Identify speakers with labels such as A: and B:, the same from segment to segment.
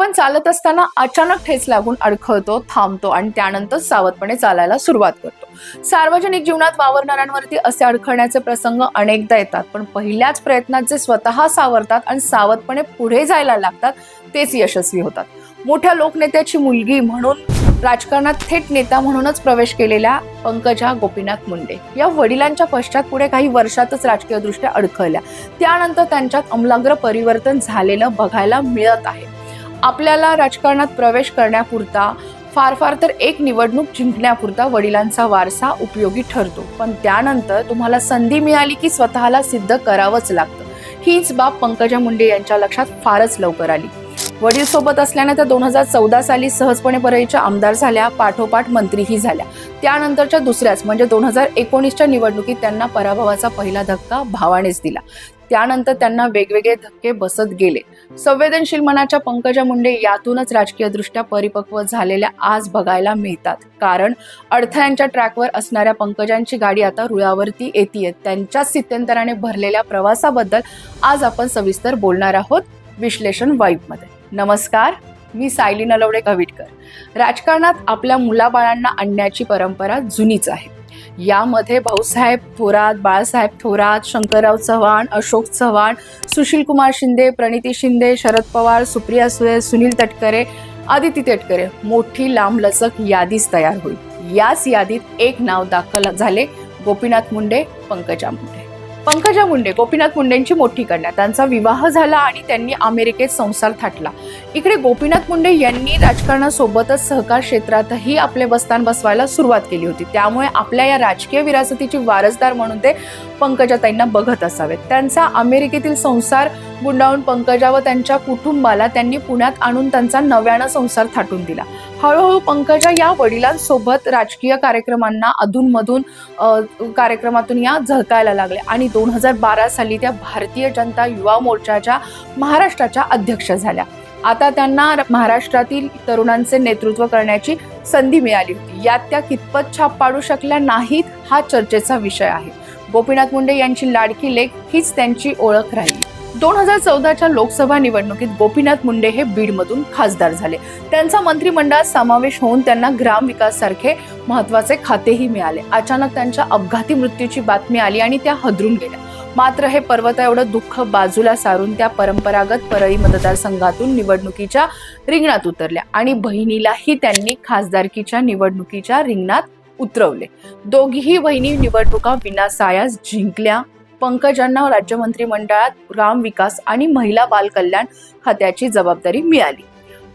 A: आपण चालत असताना अचानक ठेच लागून अडखळतो थांबतो आणि त्यानंतर सावधपणे चालायला सुरुवात करतो. सार्वजनिक जीवनात वावरणाऱ्यांवरती असे अडखळण्याचे प्रसंग अनेकदा येतात पण पहिल्याच प्रयत्नात जे स्वतः सावरतात आणि सावधपणे पुढे जायला लागतात तेच यशस्वी होतात. मोठ्या लोकनेत्याची मुलगी म्हणून राजकारणात थेट नेता म्हणूनच प्रवेश केलेल्या पंकजा गोपीनाथ मुंडे या वडिलांच्या पश्चात पुढे काही वर्षातच राजकीयदृष्ट्या अडखळल्या. त्यानंतर त्यांच्यात अमलाग्र परिवर्तन झालेलं बघायला मिळत आहे. आपल्याला राजकारणात प्रवेश करण्यापुरता फार फार तर एक निवडणूक जिंकण्यापुरता वडिलांचा वारसा उपयोगी ठरतो. पण त्यानंतर तुम्हाला संधी मिळाली की स्वतःला सिद्ध करावंच लागतं. हीच बाब पंकजा मुंडे यांच्या लक्षात फारच लवकर आली. वडील सोबत असल्याने त्या दोन हजार चौदा साली सहजपणे परळीच्या आमदार झाल्या पाठोपाठ मंत्रीही झाल्या. त्यानंतरच्या दुसऱ्याच म्हणजे दोन हजार एकोणीसच्या निवडणुकीत त्यांना पराभवाचा पहिला धक्का भावानेच दिला. त्यानंतर त्यांना वेगवेगळे धक्के बसत गेले. संवेदनशील मनाच्या पंकजा मुंडे यातूनच राजकीयदृष्ट्या परिपक्व झालेल्या आज बघायला मिळतात. कारण अडथळ्यांच्या ट्रॅकवर असणाऱ्या पंकजांची गाडी आता रुळावरती येते त्यांच्या स्थित्यंतराने भरलेल्या प्रवासाबद्दल आज आपण सविस्तर बोलणार आहोत विश्लेषण वाईबमध्ये. नमस्कार मी सायली नलवडे कविटकर. राजकारणात आपल्या मुलाबाळांना आणण्याची परंपरा जुनीच आहे. यामध्ये भाऊसाहेब थोरात बाळासाहेब थोरात शंकरराव चव्हाण अशोक चव्हाण सुशील कुमार शिंदे प्रणिती शिंदे शरद पवार सुप्रिया सुळे सुनील तटकरे आदिती तटकरे. मोठी लांबलचक यादीच तयार होईल. याच यादीत एक नाव दाखल झाले गोपीनाथ मुंडे पंकजा मुंडे. पंकजा मुंडे गोपीनाथ मुंडेंची मोठी कन्या. त्यांचा विवाह झाला आणि त्यांनी अमेरिकेत संसार थाटला. इकडे गोपीनाथ मुंडे यांनी राजकारणासोबतच सहकार क्षेत्रातही आपले बस्तान बसवायला सुरुवात केली होती. त्यामुळे आपल्या या राजकीय विरासतीची वारसदार म्हणून ते पंकजाताईंना बघत असावेत. त्यांचा अमेरिकेतील संसार गुंडाळून पंकजा व त्यांच्या कुटुंबाला त्यांनी पुण्यात आणून त्यांचा नव्यानं संसार थाटून दिला. हळूहळू पंकजा या वडिलांसोबत राजकीय कार्यक्रमांना अधूनमधून कार्यक्रमातून या झळकायला लागल्या आणि दोन हजार बारा साली त्या भारतीय जनता युवा मोर्चाच्या महाराष्ट्राच्या अध्यक्ष झाल्या. आता त्यांना महाराष्ट्रातील तरुणांचे नेतृत्व करण्याची संधी मिळाली होती. यात त्या कितपत छाप पाडू शकल्या नाहीत हा चर्चेचा विषय आहे. गोपीनाथ मुंडे यांची लाडकी लेख हीच त्यांची ओळख राहिली. दोन हजार चौदाच्या लोकसभा निवडणुकीत गोपीनाथ मुंडे हे बीडमधून खासदार झाले. त्यांचा मंत्रिमंडळात समावेश होऊन त्यांना ग्रामविकास सारखे महत्त्वाचे खातेही मिळाले. अचानक त्यांच्या अपघाती मृत्यूची बातमी आली आणि त्या हदरून गेल्या. मात्र हे पर्वत एवढं दुःख बाजूला सारून त्या परंपरागत परळी मतदारसंघातून निवडणुकीच्या रिंगणात उतरल्या आणि बहिणीलाही त्यांनी खासदारकीच्या निवडणुकीच्या रिंगणात उतरवले. दोघीही बहिणी निवडणुका विनासायास जिंकल्या. पंकजांना राज्य मंत्रिमंडळात ग्राम विकास आणि महिला बालकल्याण खात्याची जबाबदारी मिळाली.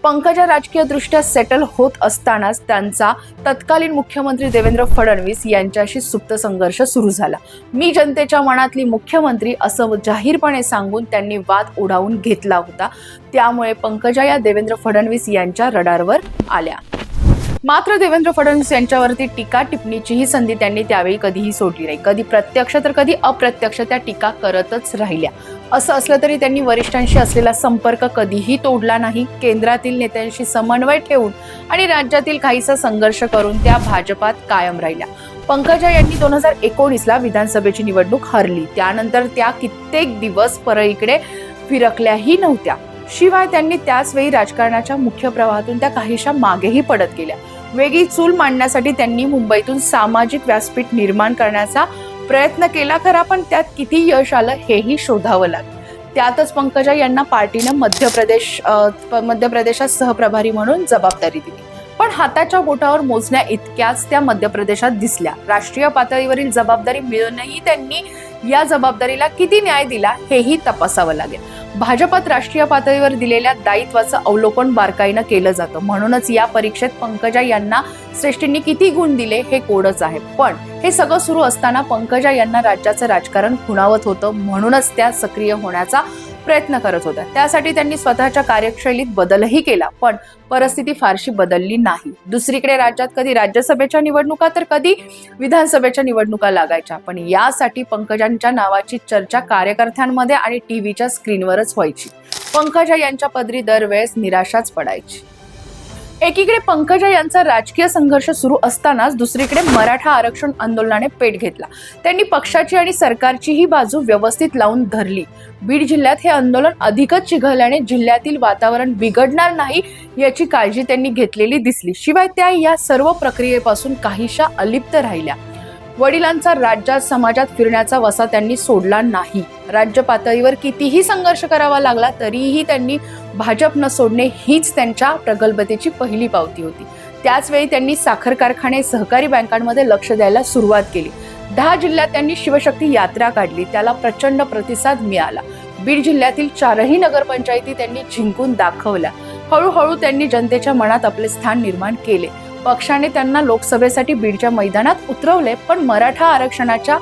A: पंकजा राजकीयदृष्ट्या सेटल होत असतानाच त्यांचा तत्कालीन मुख्यमंत्री देवेंद्र फडणवीस यांच्याशी सुप्त संघर्ष सुरू झाला. मी जनतेच्या मनातली मुख्यमंत्री असं जाहीरपणे सांगून त्यांनी वाद ओढावून घेतला होता. त्यामुळे पंकजा या देवेंद्र फडणवीस यांच्या रडारवर आल्या. मात्र देवेंद्र फडणवीस यांच्यावरती टीका टिप्पणीचीही संधी त्यांनी त्यावेळी कधीही सोडली नाही. कधी प्रत्यक्ष तर कधी अप्रत्यक्ष त्या टीका करतच राहिल्या. असं असलं तरी त्यांनी वरिष्ठांशी असलेला संपर्क कधीही तोडला नाही. केंद्रातील नेत्यांशी समन्वय ठेवून आणि राज्यातील काहीसा संघर्ष करून त्या भाजपात कायम राहिल्या. पंकजा यांनी दोन हजार एकोणीसला विधानसभेची निवडणूक हरली. त्यानंतर त्या कित्येक दिवस परळीकडे फिरकल्याही नव्हत्या. शिवाय त्यांनी त्याच वेळी राजकारणाच्या मुख्य प्रवाहातून त्या काहीशा मागेही पडत गेल्या. वेगळी चूल मांडण्यासाठी त्यांनी मुंबईतून सामाजिक व्यासपीठ निर्माण करण्याचा प्रयत्न केला खरा पण त्यात किती यश आलं हेही शोधावं लागलं. त्यातच पंकजा यांना पार्टीनं मध्य प्रदेश प- मध्य प्रदेशात सहप्रभारी म्हणून जबाबदारी दिली. पण हाताच्या बोटावर मोजण्या इतक्याच त्या मध्य प्रदेशात दिसल्या. राष्ट्रीय पातळीवरील जबाबदारी मिळूनही त्यांनी या जबाबदारीला किती न्याय दिला हेही तपासावं लागेल. भाजपात राष्ट्रीय पातळीवर दिलेल्या दायित्वाचं अवलोकन बारकाईनं केलं जातं. म्हणूनच या परीक्षेत पंकजा यांना श्रेष्ठींनी किती गुण दिले हे कोडच आहे. पण हे सगळं सुरू असताना पंकजा यांना राज्याचं राजकारण खुणावत होतं. म्हणूनच त्या सक्रिय होण्याचा प्रयत्न करत होत्या. त्यासाठी त्यांनी स्वतःच्या कार्यशैलीत बदलही केला पण परिस्थिती फारशी बदलली नाही. दुसरीकडे राज्यात कधी राज्यसभेच्या निवडणुका तर कधी विधानसभेच्या निवडणुका लागायच्या. पण यासाठी पंकजांच्या नावाची चर्चा कार्यकर्त्यांमध्ये आणि टीव्हीच्या स्क्रीनवरच व्हायची. पंकजा यांच्या पदरी दरवेळेस निराशाच पडायची. एकीकडे पंकजा यांचा राजकीय संघर्ष सुरू असतानाच दुसरीकडे मराठा आरक्षण आंदोलनाने पेट घेतला. त्यांनी पक्षाची आणि सरकारचीही बाजू व्यवस्थित लावून धरली. बीड जिल्ह्यात हे आंदोलन अधिकच चिघळल्याने जिल्ह्यातील वातावरण बिघडणार नाही याची काळजी त्यांनी घेतलेली दिसली. शिवाय त्या या सर्व प्रक्रियेपासून काहीशा अलिप्त राहिल्या. वडिलांचा राज्यात समाजात फिरण्याचा वसा त्यांनी सोडला नाही. राज्य पातळीवर कितीही संघर्ष करावा लागला तरीही त्यांनी भाजप न सोडणे हीच त्यांच्या प्रगल्भतेची पहिली पावती होती. त्याचवेळी त्यांनी साखर कारखाने सहकारी बँकांमध्ये लक्ष द्यायला सुरुवात केली. दहा जिल्ह्यात त्यांनी शिवशक्ती यात्रा काढली त्याला प्रचंड प्रतिसाद मिळाला. बीड जिल्ह्यातील चारही नगरपंचायती त्यांनी जिंकून दाखवल्या. हळूहळू त्यांनी जनतेच्या मनात आपले स्थान निर्माण केले. पक्षाने त्यांना लोकसभेसाठी बीडच्या मैदानात उतरवले पण मराठा आरक्षणाच्या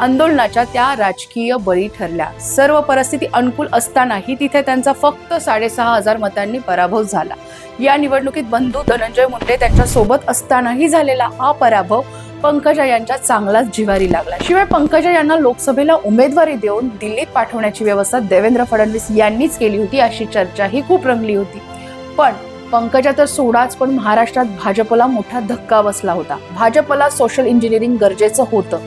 A: आंदोलनाच्या त्या राजकीय बळी ठरल्या. सर्व परिस्थिती अनुकूल असतानाही तिथे त्यांचा फक्त साडेसहा हजार मतांनी पराभव झाला. या निवडणुकीत बंधू धनंजय मुंडे त्यांच्यासोबत असतानाही झालेला हा पराभव पंकजा यांच्या चांगलाच जिवारी लागला. शिवाय पंकजा यांना लोकसभेला उमेदवारी देऊन दिल्लीत पाठवण्याची व्यवस्था देवेंद्र फडणवीस यांनीच केली होती अशी चर्चाही खूप रंगली होती. पण पंकजा तर सोडाच पण महाराष्ट्रात भाजपला मोठा धक्का बसला होता. भाजपला सोशल इंजिनिअरिंग गरजेचं होतं.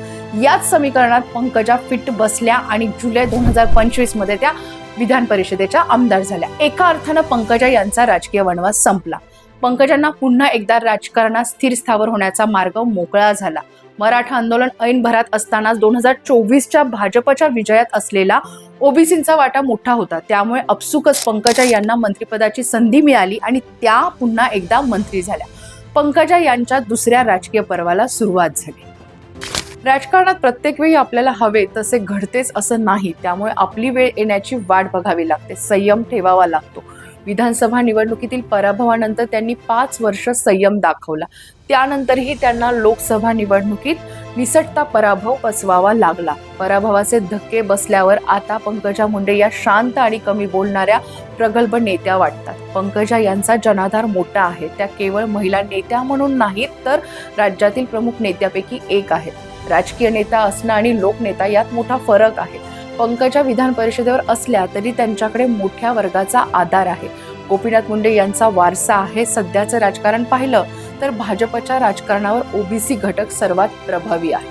A: याच समीकरणात पंकजा फिट बसल्या आणि जुलै दोन हजार पंचवीसमध्ये त्या विधान परिषदेच्या आमदार झाल्या. एका अर्थानं पंकजा यांचा राजकीय वनवास संपला. पंकजांना पुन्हा एकदा राजकारणात स्थिर स्थावर होण्याचा मार्ग मोकळा झाला. मराठा आंदोलन ऐन भरात असतानाच दोन हजार चोवीसच्या भाजपच्या विजयात असलेला ओबीसींचा वाटा मोठा होता. त्यामुळे अपसुकच पंकजा यांना मंत्रिपदाची संधी मिळाली आणि त्या पुन्हा एकदा मंत्री झाल्या. पंकजा यांच्या दुसऱ्या राजकीय पर्वाला सुरुवात झाली. राजकारणात प्रत्येक वेळी आपल्याला हवे तसे घडतेच असं नाही. त्यामुळे आपली वेळ येण्याची वाट बघावी लागते. संयम ठेवावा लागतो. विधानसभा निवडणुकीतील पराभवानंतर त्यांनी पाच वर्ष संयम दाखवला. त्यानंतरही त्यांना लोकसभा निवडणुकीत निसटता पराभव पचवावा लागला. पराभवाचे धक्के बसल्यावर आता पंकजा मुंडे या शांत आणि कमी बोलणाऱ्या प्रगल्भ नेत्या वाटतात. पंकजा यांचा जनाधार मोठा आहे. त्या केवळ महिला नेत्या म्हणून नाहीत तर राज्यातील प्रमुख नेत्यापैकी एक आहेत. राजकीय नेता असणं आणि लोकनेता यात मोठा फरक आहे. पंकजा विधान परिषदेवर असल्या तरी त्यांच्याकडे मोठ्या वर्गाचा आधार आहे. गोपीनाथ मुंडे यांचा वारसा आहे सध्याचं राजकारण पाहिलं तर भाजपच्या राजकारणावर ओबीसी घटक सर्वात प्रभावी आहे.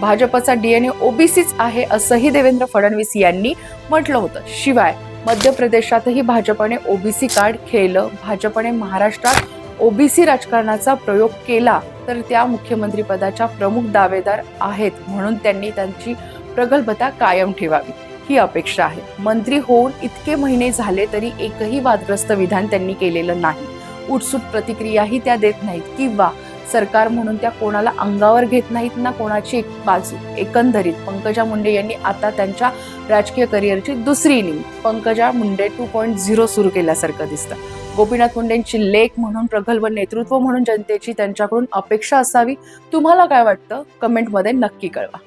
A: भाजपचा डीएनए ओबीसीच आहे असंही देवेंद्र फडणवीस यांनी म्हटलं होतं. शिवाय मध्य प्रदेशातही भाजपने ओबीसी कार्ड खेळलं भाजपने महाराष्ट्रात ओबीसी राजकारणाचा प्रयोग केला तर त्या मुख्यमंत्रीपदाच्या प्रमुख दावेदार आहेत म्हणून त्यांनी त्यांची प्रगल्भता कायम ठेवावी ही अपेक्षा आहे. मंत्री होऊन इतके महिने झाले तरी एकही वादग्रस्त विधान त्यांनी केलेलं नाही. उठसूट प्रतिक्रियाही त्या देत नाहीत किंवा सरकार म्हणून त्या कोणाला अंगावर घेत नाहीत ना कोणाची एक बाजू एकंदरीत. पंकजा मुंडे यांनी आता त्यांच्या राजकीय करिअरची दुसरी inning Pankaja Munde two point zero सुरू केल्यासारखं दिसतं. गोपीनाथ मुंडेंची लेख म्हणून प्रगल्भ नेतृत्व म्हणून जनतेची त्यांच्याकडून अपेक्षा असावी. तुम्हाला काय वाटतं? कमेंटमध्ये नक्की कळवा.